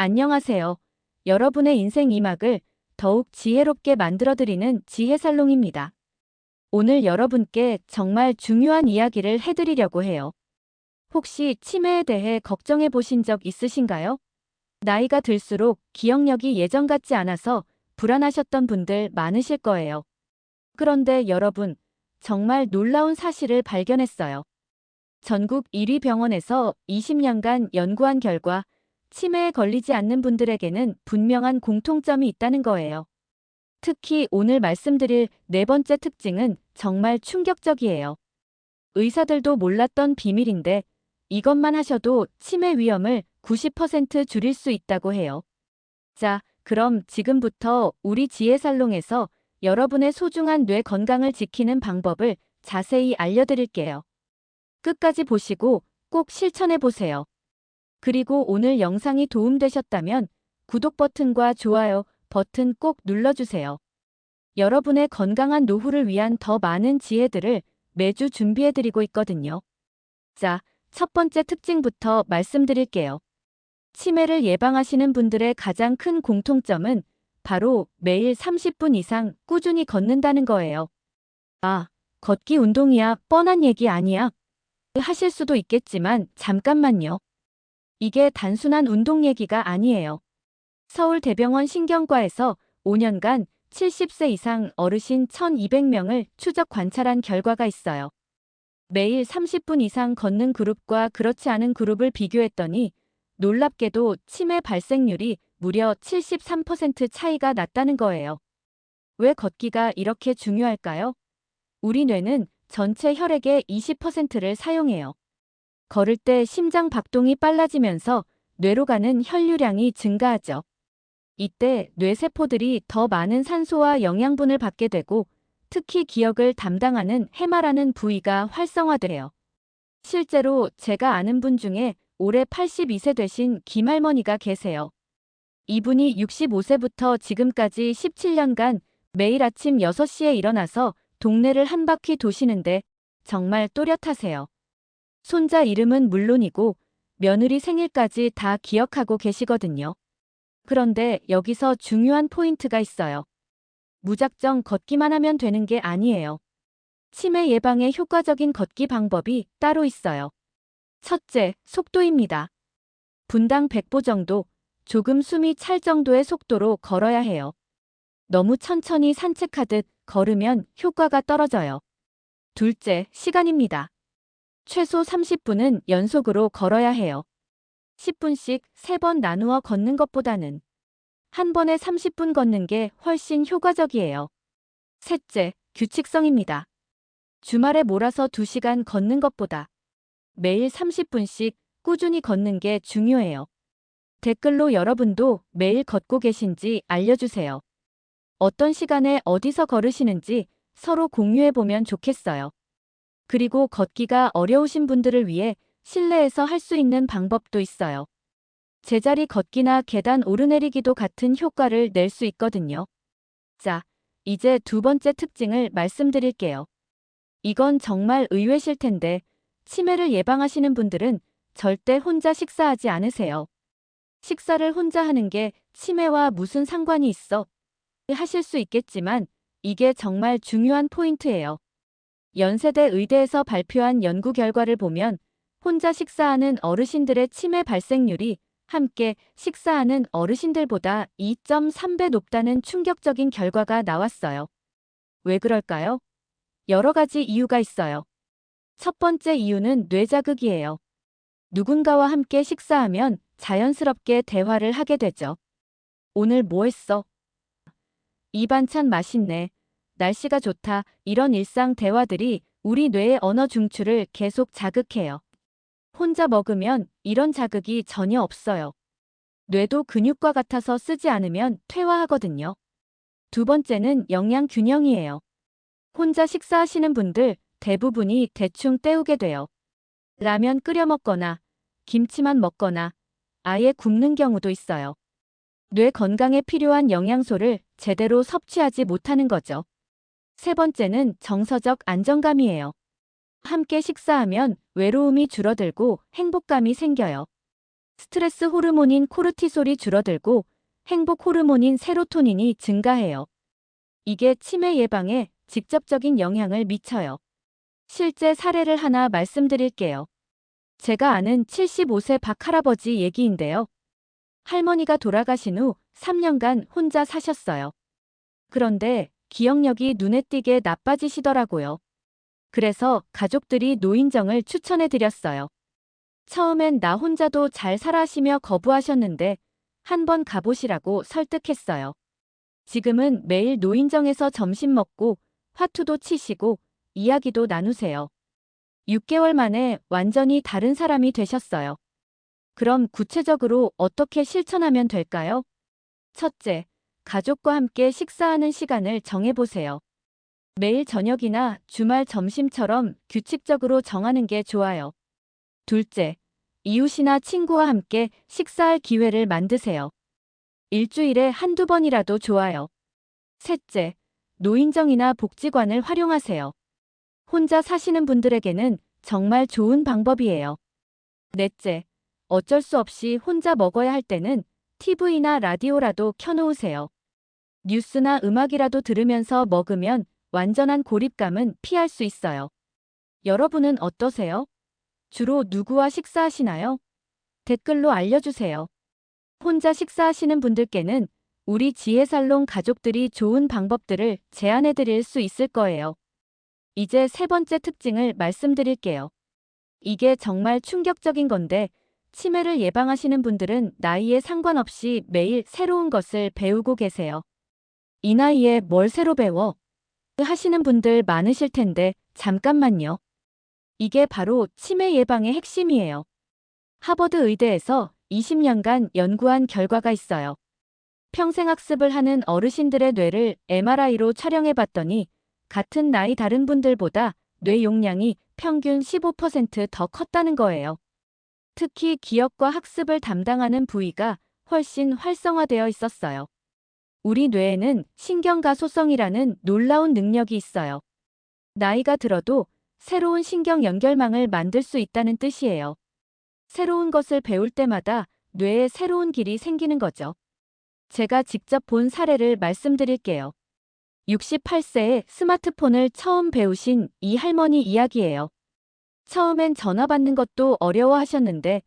안녕하세요. 여러분의 인생 이막을 더욱 지혜롭게 만들어드리는 지혜살롱입니다. 오늘 여러분께 정말 중요한 이야기를 해드리려고 해요. 혹시 치매에 대해 걱정해 보신 적 있으신가요? 나이가 들수록 기억력이 예전 같지 않아서 불안하셨던 분들 많으실 거예요. 그런데 여러분, 정말 놀라운 사실을 발견했어요. 전국 1위 병원에서 20년간 연구한 결과 치매에 걸리지 않는 분들에게는 분명한 공통점이 있다는 거예요. 특히 오늘 말씀드릴 네 번째 특징은 정말 충격적이에요. 의사들도 몰랐던 비밀인데 이것만 하셔도 치매 위험을 90% 줄일 수 있다고 해요. 자, 그럼 지금부터 우리 지혜살롱에서 여러분의 소중한 뇌 건강을 지키는 방법을 자세히 알려드릴게요. 끝까지 보시고 꼭 실천해 보세요. 그리고 오늘 영상이 도움되셨다면 구독 버튼과 좋아요 버튼 꼭 눌러주세요. 여러분의 건강한 노후를 위한 더 많은 지혜들을 매주 준비해드리고 있거든요. 자, 첫 번째 특징부터 말씀드릴게요. 치매를 예방하시는 분들의 가장 큰 공통점은 바로 매일 30분 이상 꾸준히 걷는다는 거예요. 아, 걷기 운동이야 뻔한 얘기 아니야. 하실 수도 있겠지만 잠깐만요. 이게 단순한 운동 얘기가 아니에요. 서울대병원 신경과에서 5년간 70세 이상 어르신 1200명을 추적 관찰한 결과가 있어요. 매일 30분 이상 걷는 그룹과 그렇지 않은 그룹을 비교했더니 놀랍게도 치매 발생률이 무려 73% 차이가 났다는 거예요. 왜 걷기가 이렇게 중요할까요? 우리 뇌는 전체 혈액의 20%를 사용해요. 걸을 때 심장 박동이 빨라지면서 뇌로 가는 혈류량이 증가하죠. 이때 뇌세포들이 더 많은 산소와 영양분을 받게 되고 특히 기억을 담당하는 해마라는 부위가 활성화돼요. 실제로 제가 아는 분 중에 올해 82세 되신 김할머니가 계세요. 이분이 65세부터 지금까지 17년간 매일 아침 6시에 일어나서 동네를 한 바퀴 도시는데 정말 또렷하세요. 손자 이름은 물론이고 며느리 생일까지 다 기억하고 계시거든요. 그런데 여기서 중요한 포인트가 있어요. 무작정 걷기만 하면 되는 게 아니에요. 치매 예방에 효과적인 걷기 방법이 따로 있어요. 첫째, 속도입니다. 분당 100보 정도, 조금 숨이 찰 정도의 속도로 걸어야 해요. 너무 천천히 산책하듯 걸으면 효과가 떨어져요. 둘째, 시간입니다. 최소 30분은 연속으로 걸어야 해요. 10분씩 3번 나누어 걷는 것보다는 한 번에 30분 걷는 게 훨씬 효과적이에요. 셋째, 규칙성입니다. 주말에 몰아서 2시간 걷는 것보다 매일 30분씩 꾸준히 걷는 게 중요해요. 댓글로 여러분도 매일 걷고 계신지 알려주세요. 어떤 시간에 어디서 걸으시는지 서로 공유해보면 좋겠어요. 그리고 걷기가 어려우신 분들을 위해 실내에서 할 수 있는 방법도 있어요. 제자리 걷기나 계단 오르내리기도 같은 효과를 낼 수 있거든요. 자, 이제 두 번째 특징을 말씀드릴게요. 이건 정말 의외실 텐데, 치매를 예방하시는 분들은 절대 혼자 식사하지 않으세요. 식사를 혼자 하는 게 치매와 무슨 상관이 있어? 하실 수 있겠지만, 이게 정말 중요한 포인트예요. 연세대 의대에서 발표한 연구 결과를 보면 혼자 식사하는 어르신들의 치매 발생률이 함께 식사하는 어르신들보다 2.3배 높다는 충격적인 결과가 나왔어요. 왜 그럴까요? 여러 가지 이유가 있어요. 첫 번째 이유는 뇌자극이에요. 누군가와 함께 식사하면 자연스럽게 대화를 하게 되죠. 오늘 뭐 했어? 이 반찬 맛있네. 날씨가 좋다. 이런 일상 대화들이 우리 뇌의 언어 중추를 계속 자극해요. 혼자 먹으면 이런 자극이 전혀 없어요. 뇌도 근육과 같아서 쓰지 않으면 퇴화하거든요. 두 번째는 영양 균형이에요. 혼자 식사하시는 분들 대부분이 대충 때우게 돼요. 라면 끓여 먹거나 김치만 먹거나 아예 굶는 경우도 있어요. 뇌 건강에 필요한 영양소를 제대로 섭취하지 못하는 거죠. 세 번째는 정서적 안정감이에요. 함께 식사하면 외로움이 줄어들고 행복감이 생겨요. 스트레스 호르몬인 코르티솔이 줄어들고 행복 호르몬인 세로토닌이 증가해요. 이게 치매 예방에 직접적인 영향을 미쳐요. 실제 사례를 하나 말씀드릴게요. 제가 아는 75세 박 할아버지 얘기인데요. 할머니가 돌아가신 후 3년간 혼자 사셨어요. 그런데 기억력이 눈에 띄게 나빠지시더라고요. 그래서 가족들이 노인정을 추천해 드렸어요. 처음엔 나 혼자도 잘 살아 하시며 거부하셨는데 한번 가보시라고 설득했어요. 지금은 매일 노인정에서 점심 먹고 화투도 치시고 이야기도 나누세요. 6개월 만에 완전히 다른 사람이 되셨어요. 그럼 구체적으로 어떻게 실천하면 될까요? 첫째, 가족과 함께 식사하는 시간을 정해보세요. 매일 저녁이나 주말 점심처럼 규칙적으로 정하는 게 좋아요. 둘째, 이웃이나 친구와 함께 식사할 기회를 만드세요. 일주일에 한두 번이라도 좋아요. 셋째, 노인정이나 복지관을 활용하세요. 혼자 사시는 분들에게는 정말 좋은 방법이에요. 넷째, 어쩔 수 없이 혼자 먹어야 할 때는 TV나 라디오라도 켜놓으세요. 뉴스나 음악이라도 들으면서 먹으면 완전한 고립감은 피할 수 있어요. 여러분은 어떠세요? 주로 누구와 식사하시나요? 댓글로 알려주세요. 혼자 식사하시는 분들께는 우리 지혜살롱 가족들이 좋은 방법들을 제안해 드릴 수 있을 거예요. 이제 세 번째 특징을 말씀드릴게요. 이게 정말 충격적인 건데, 치매를 예방하시는 분들은 나이에 상관없이 매일 새로운 것을 배우고 계세요. 이 나이에 뭘 새로 배워? 하시는 분들 많으실 텐데, 잠깐만요. 이게 바로 치매 예방의 핵심이에요. 하버드 의대에서 20년간 연구한 결과가 있어요. 평생학습을 하는 어르신들의 뇌를 MRI로 촬영해 봤더니 같은 나이 다른 분들보다 뇌 용량이 평균 15%더 컸다는 거예요. 특히 기억과 학습을 담당하는 부위가 훨씬 활성화되어 있었어요. 우리 뇌에는 신경가 소성이라는 놀라운 능력이 있어요. 나이가 들어도 새로운 신경 연결망을 만들 수 있다는 뜻이에요. 새로운 것을 배울 때마다 뇌에 새로운 길이 생기는 거죠. 제가 직접 본 사례를 말씀드릴게요. 68세에 스마트폰을 처음 배우신 이 할머니 이야기예요. 처음엔 전화 받는 것도 어려워하셨는데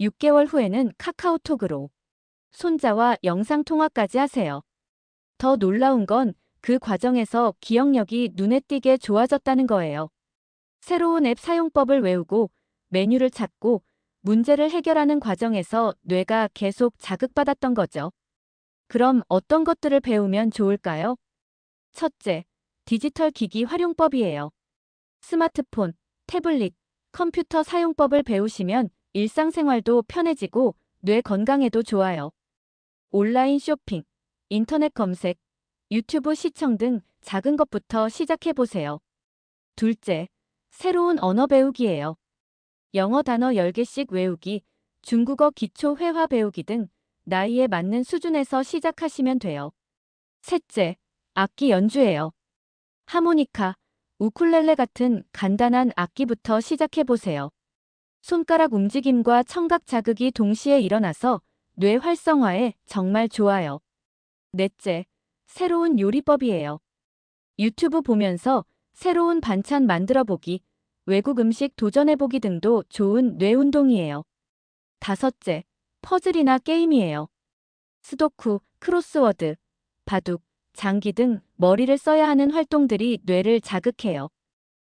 6개월 후에는 카카오톡으로 손자와 영상통화까지 하세요. 더 놀라운 건 그 과정에서 기억력이 눈에 띄게 좋아졌다는 거예요. 새로운 앱 사용법을 외우고 메뉴를 찾고 문제를 해결하는 과정에서 뇌가 계속 자극받았던 거죠. 그럼 어떤 것들을 배우면 좋을까요? 첫째, 디지털 기기 활용법이에요. 스마트폰, 태블릿, 컴퓨터 사용법을 배우시면 일상생활도 편해지고 뇌 건강에도 좋아요. 온라인 쇼핑, 인터넷 검색, 유튜브 시청 등 작은 것부터 시작해 보세요. 둘째, 새로운 언어 배우기예요. 영어 단어 10개씩 외우기, 중국어 기초 회화 배우기 등 나이에 맞는 수준에서 시작하시면 돼요. 셋째, 악기 연주예요. 하모니카, 우쿨렐레 같은 간단한 악기부터 시작해 보세요. 손가락 움직임과 청각 자극이 동시에 일어나서 뇌 활성화에 정말 좋아요. 넷째, 새로운 요리법이에요. 유튜브 보면서 새로운 반찬 만들어 보기, 외국 음식 도전해 보기 등도 좋은 뇌 운동이에요. 다섯째, 퍼즐이나 게임이에요. 스도쿠, 크로스워드, 바둑, 장기 등 머리를 써야 하는 활동들이 뇌를 자극해요.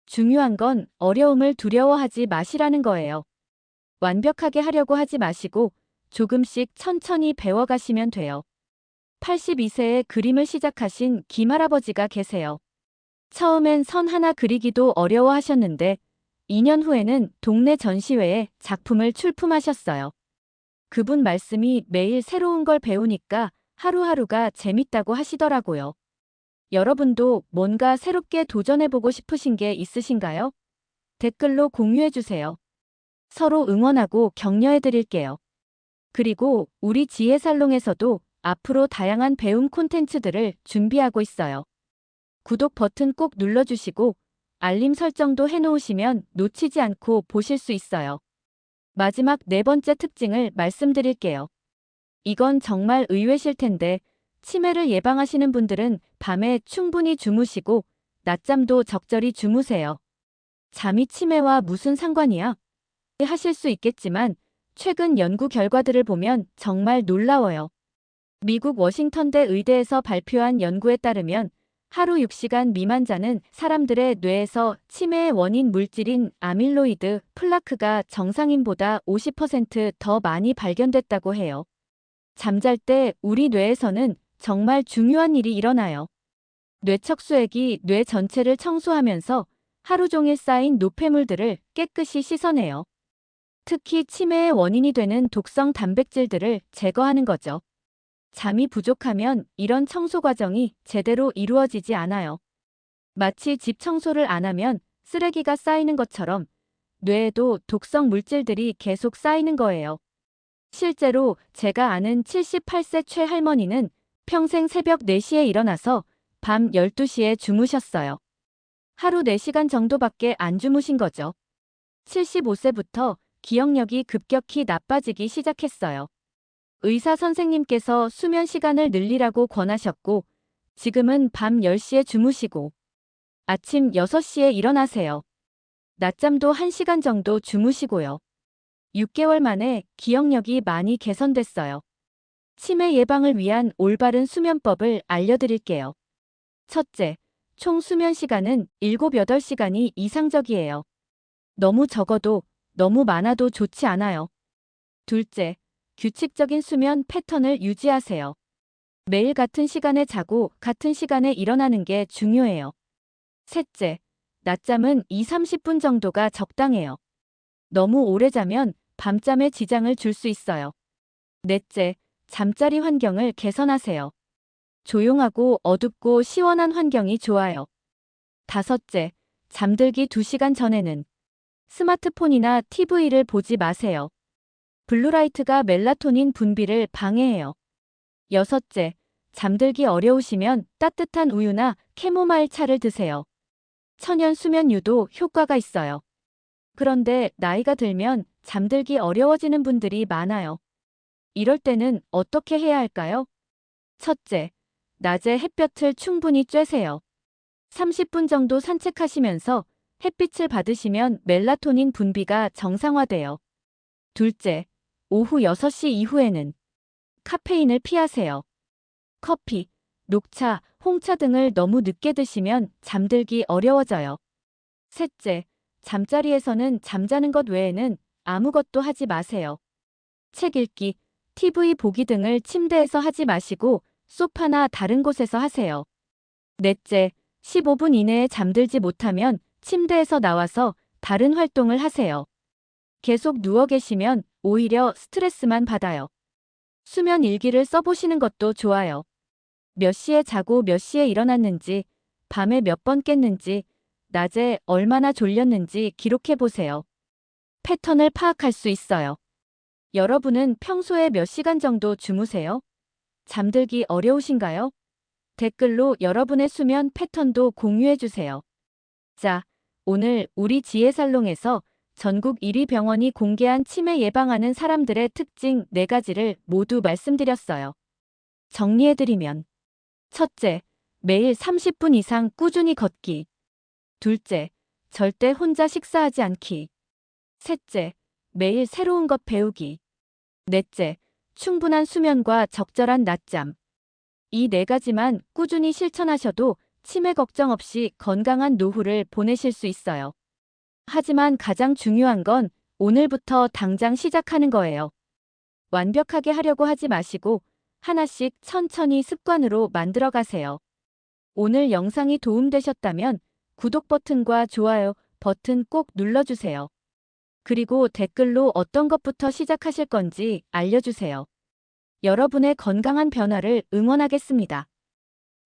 중요한 건 어려움을 두려워하지 마시라는 거예요. 완벽하게 하려고 하지 마시고 조금씩 천천히 배워가시면 돼요. 82세에 그림을 시작하신 김할아버지가 계세요. 처음엔 선 하나 그리기도 어려워 하셨는데 2년 후에는 동네 전시회에 작품을 출품하셨어요. 그분 말씀이 매일 새로운 걸 배우니까 하루하루가 재밌다고 하시더라고요. 여러분도 뭔가 새롭게 도전해보고 싶으신 게 있으신가요? 댓글로 공유해주세요. 서로 응원하고 격려해드릴게요. 그리고 우리 지혜살롱에서도 앞으로 다양한 배움 콘텐츠들을 준비하고 있어요. 구독 버튼 꼭 눌러주시고 알림 설정도 해놓으시면 놓치지 않고 보실 수 있어요. 마지막 네 번째 특징을 말씀드릴게요. 이건 정말 의외실 텐데 치매를 예방하시는 분들은 밤에 충분히 주무시고 낮잠도 적절히 주무세요. 잠이 치매와 무슨 상관이야? 하실 수 있겠지만 최근 연구 결과들을 보면 정말 놀라워요. 미국 워싱턴대 의대에서 발표한 연구에 따르면 하루 6시간 미만자는 사람들의 뇌에서 치매의 원인 물질인 아밀로이드 플라크가 정상인보다 50%더 많이 발견됐다고 해요. 잠잘 때 우리 뇌에서는 정말 중요한 일이 일어나요. 뇌척수액이 뇌 전체를 청소하면서 하루 종일 쌓인 노폐물들을 깨끗이 씻어내요. 특히 치매의 원인이 되는 독성 단백질들을 제거하는 거죠. 잠이 부족하면 이런 청소 과정이 제대로 이루어지지 않아요. 마치 집 청소를 안 하면 쓰레기가 쌓이는 것처럼 뇌에도 독성 물질들이 계속 쌓이는 거예요. 실제로 제가 아는 78세 최 할머니는 평생 새벽 4시에 일어나서 밤 12시에 주무셨어요. 하루 4시간 정도밖에 안 주무신 거죠. 75세부터 기억력이 급격히 나빠지기 시작했어요. 의사 선생님께서 수면 시간을 늘리라고 권하셨고, 지금은 밤 10시에 주무시고, 아침 6시에 일어나세요. 낮잠도 1시간 정도 주무시고요. 6개월 만에 기억력이 많이 개선됐어요. 치매 예방을 위한 올바른 수면법을 알려드릴게요. 첫째, 총 수면 시간은 7, 8시간이 이상적이에요. 너무 적어도 너무 많아도 좋지 않아요. 둘째, 규칙적인 수면 패턴을 유지하세요. 매일 같은 시간에 자고 같은 시간에 일어나는 게 중요해요. 셋째, 낮잠은 2, 30분 정도가 적당해요. 너무 오래 자면 밤잠에 지장을 줄 수 있어요. 넷째, 잠자리 환경을 개선하세요. 조용하고 어둡고 시원한 환경이 좋아요. 다섯째, 잠들기 2시간 전에는 스마트폰이나 TV를 보지 마세요. 블루라이트가 멜라토닌 분비를 방해해요. 여섯째, 잠들기 어려우시면 따뜻한 우유나 캐모마일 차를 드세요. 천연 수면 유도 효과가 있어요. 그런데 나이가 들면 잠들기 어려워지는 분들이 많아요. 이럴 때는 어떻게 해야 할까요? 첫째, 낮에 햇볕을 충분히 쬐세요. 30분 정도 산책하시면서 햇빛을 받으시면 멜라토닌 분비가 정상화돼요. 둘째, 오후 6시 이후에는 카페인을 피하세요. 커피, 녹차, 홍차 등을 너무 늦게 드시면 잠들기 어려워져요. 셋째, 잠자리에서는 잠자는 것 외에는 아무것도 하지 마세요. 책 읽기, TV 보기 등을 침대에서 하지 마시고 소파나 다른 곳에서 하세요. 넷째, 15분 이내에 잠들지 못하면 침대에서 나와서 다른 활동을 하세요. 계속 누워 계시면 오히려 스트레스만 받아요. 수면 일기를 써보시는 것도 좋아요. 몇 시에 자고 몇 시에 일어났는지, 밤에 몇 번 깼는지, 낮에 얼마나 졸렸는지 기록해 보세요. 패턴을 파악할 수 있어요. 여러분은 평소에 몇 시간 정도 주무세요? 잠들기 어려우신가요? 댓글로 여러분의 수면 패턴도 공유해 주세요. 자, 오늘 우리 지혜살롱에서 전국 1위 병원이 공개한 치매 예방하는 사람들의 특징 4가지를 모두 말씀드렸어요. 정리해드리면 첫째, 매일 30분 이상 꾸준히 걷기. 둘째, 절대 혼자 식사하지 않기. 셋째, 매일 새로운 것 배우기. 넷째, 충분한 수면과 적절한 낮잠. 이 네 가지만 꾸준히 실천하셔도 치매 걱정 없이 건강한 노후를 보내실 수 있어요. 하지만 가장 중요한 건 오늘부터 당장 시작하는 거예요. 완벽하게 하려고 하지 마시고 하나씩 천천히 습관으로 만들어 가세요. 오늘 영상이 도움되셨다면 구독 버튼과 좋아요 버튼 꼭 눌러주세요. 그리고 댓글로 어떤 것부터 시작하실 건지 알려주세요. 여러분의 건강한 변화를 응원하겠습니다.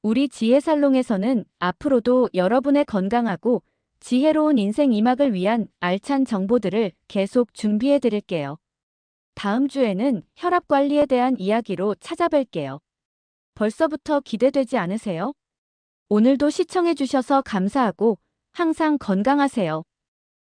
우리 지혜살롱에서는 앞으로도 여러분의 건강하고 지혜로운 인생 이막을 위한 알찬 정보들을 계속 준비해 드릴게요. 다음 주에는 혈압 관리에 대한 이야기로 찾아뵐게요. 벌써부터 기대되지 않으세요? 오늘도 시청해 주셔서 감사하고 항상 건강하세요.